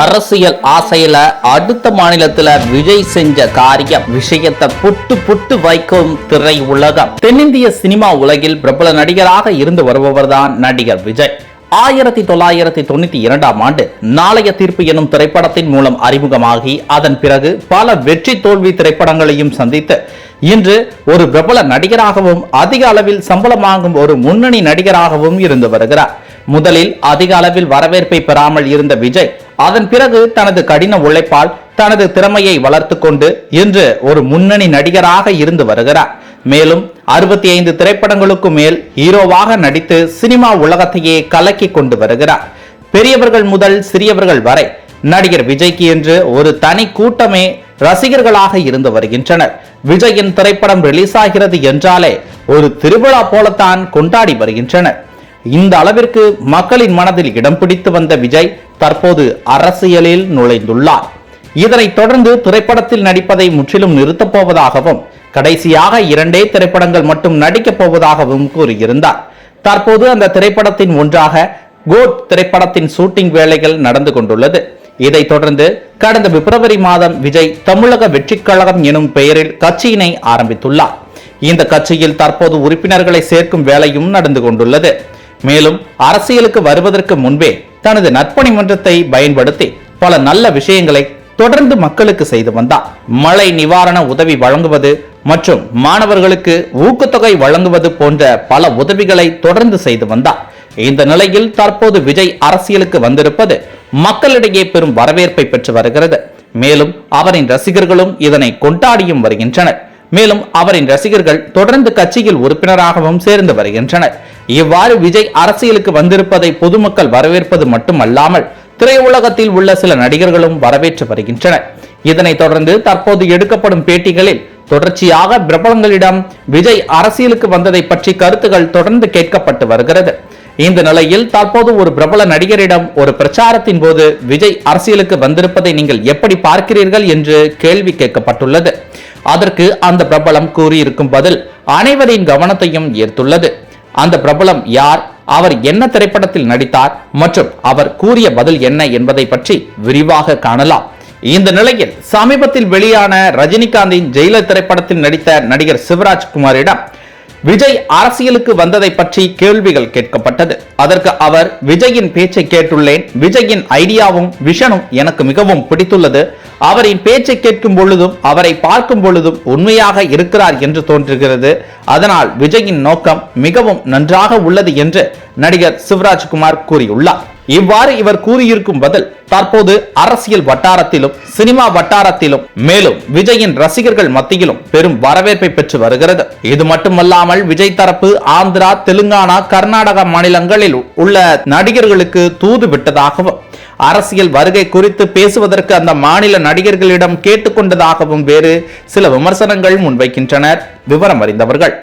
அரசியல் ஆசையில அடுத்த மாநிலத்துல விஜய் செஞ்ச காரியம் விஷயத்தை புட்டு புட்டு வைக்கும் திரை உலகம். தென்னிந்திய சினிமா உலகில் பிரபல நடிகராக இருந்து வருபவர் தான் நடிகர் விஜய். ஆயிரத்தி தொள்ளாயிரத்தி தொண்ணூத்தி இரண்டாம் ஆண்டு நாளைய தீர்ப்பு எனும் திரைப்படத்தின் மூலம் அறிமுகமாகி அதன் பிறகு பல வெற்றி தோல்வி திரைப்படங்களையும் சந்தித்து இன்று ஒரு பிரபல நடிகராகவும் அதிக அளவில் சம்பளம் வாங்கும் ஒரு முன்னணி நடிகராகவும் இருந்து வருகிறார். முதலில் அதிக அளவில் வரவேற்பை பெறாமல் இருந்த விஜய் அதன் பிறகு தனது கடின உழைப்பால் தனது திறமையை வளர்த்து கொண்டு இன்று ஒரு முன்னணி நடிகராக இருந்து வருகிறார். மேலும் அறுபத்தி ஐந்து திரைப்படங்களுக்கு மேல் ஹீரோவாக நடித்து சினிமா உலகத்தையே கலக்கி கொண்டு வருகிறார். பெரியவர்கள் முதல் சிறியவர்கள் வரை நடிகர் விஜய்க்கு என்று ஒரு தனி கூட்டமே ரசிகர்களாக இருந்து வருகின்றனர். விஜயின் திரைப்படம் ரிலீஸ் ஆகிறது என்றாலே ஒரு திருவிழா போலத்தான் கொண்டாடி வருகின்றனர். இந்த அளவிற்கு மக்களின் மனதில் இடம் பிடித்து வந்த விஜய் தற்போது அரசியலில் நுழைந்துள்ளார். இதனைத் தொடர்ந்து திரைப்படத்தில் நடிப்பதை முற்றிலும் நிறுத்தப் போவதாகவும் கடைசியாக இரண்டே திரைப்படங்கள் மட்டும் நடிக்கப் போவதாகவும் கூறியிருந்தார். தற்போது அந்த திரைப்படத்தின் ஒன்றாக கோட் திரைப்படத்தின் ஷூட்டிங் வேலைகள் நடந்து கொண்டுள்ளது. இதைத் தொடர்ந்து கடந்த பிப்ரவரி மாதம் விஜய் தமிழக வெற்றிக் கழகம் எனும் பெயரில் கட்சியினை ஆரம்பித்துள்ளார். இந்த கட்சியில் தற்போது உறுப்பினர்களை சேர்க்கும் வேலையும் நடந்து கொண்டுள்ளது. மேலும் அரசியலுக்கு வருவதற்கு முன்பே தனது நற்பணி மன்றத்தை பயன்படுத்தி பல நல்ல விஷயங்களை தொடர்ந்து மக்களுக்கு செய்து வந்தார். மழை நிவாரண உதவி வழங்குவது மற்றும் மாணவர்களுக்கு ஊக்கத்தொகை வழங்குவது போன்ற பல உதவிகளை தொடர்ந்து செய்து வந்தார். இந்த நிலையில் தற்போது விஜய் அரசியலுக்கு வந்திருப்பது மக்களிடையே பெரும் வரவேற்பை பெற்று வருகிறது. மேலும் அவரின் ரசிகர்களும் இதனை கொண்டாடியும் வருகின்றனர். மேலும் அவரின் ரசிகர்கள் தொடர்ந்து கட்சியில் உறுப்பினராகவும் சேர்ந்து வருகின்றனர். இவ்வாறு விஜய் அரசியலுக்கு வந்திருப்பதை பொதுமக்கள் வரவேற்பது மட்டுமல்லாமல் திரையுலகத்தில் உள்ள சில நடிகர்களும் வரவேற்று வருகின்றனர். இதனைத் தொடர்ந்து தற்போது எடுக்கப்படும் பேட்டிகளில் தொடர்ச்சியாக பிரபலங்களிடம் விஜய் அரசியலுக்கு வந்ததை பற்றி கருத்துகள் தொடர்ந்து கேட்கப்பட்டு வருகிறது. இந்த நிலையில் தற்போது ஒரு பிரபல நடிகரிடம் ஒரு பிரச்சாரத்தின் போது விஜய் அரசியலுக்கு வந்திருப்பதை நீங்கள் எப்படி பார்க்கிறீர்கள் என்று கேள்வி கேட்கப்பட்டுள்ளது. அதற்கு அந்த பிரபலம் கூறியிருக்கும் பதில் அனைவரின் கவனத்தையும் ஈர்த்துள்ளது. அந்த பிரபலம் யார்? அவர் என்ன திரைப்படத்தில் நடித்தார்? மற்றும் அவர் கூறிய பதில் என்ன என்பதை பற்றி விரிவாக காணலாம். இந்த நிலையில் சமீபத்தில் வெளியான ரஜினிகாந்தின் ஜெயிலர் திரைப்படத்தில் நடித்த நடிகர் சிவராஜ் குமாரிடம் விஜய் அரசியலுக்கு வந்ததை பற்றி கேள்விகள் கேட்கப்பட்டது. அதற்கு அவர் விஜயின் பேச்சை கேட்டுள்ளேன். விஜயின் ஐடியாவும் விஷனும் எனக்கு மிகவும் பிடித்துள்ளது. அவரின் பேச்சை கேட்கும் பொழுதும் அவரை பார்க்கும் பொழுதும் உண்மையாக இருக்கிறார் என்று தோன்றுகிறது. அதனால் விஜயின் நோக்கம் மிகவும் நன்றாக உள்ளது என்று நடிகர் சிவராஜ்குமார் கூறியுள்ளார். இவ்வாறு இவர் கூறியிருக்கும் பதில் தற்போது அரசியல் வட்டாரத்திலும் சினிமா வட்டாரத்திலும் மேலும் விஜயின் ரசிகர்கள் மத்தியிலும் பெரும் வரவேற்பை பெற்று வருகிறது. இது மட்டுமல்லாமல் விஜய் தரப்பு ஆந்திரா தெலுங்கானா கர்நாடகா மாநிலங்களில் உள்ள நடிகர்களுக்கு தூது விட்டதாகவும் அரசியல் வருகை குறித்து பேசுவதற்கு அந்த மாநில நடிகர்களிடம் கேட்டுக்கொண்டதாகவும் வேறு சில விமர்சனங்கள் முன்வைக்கின்றனர். விவரம் அறிந்தவர்கள்.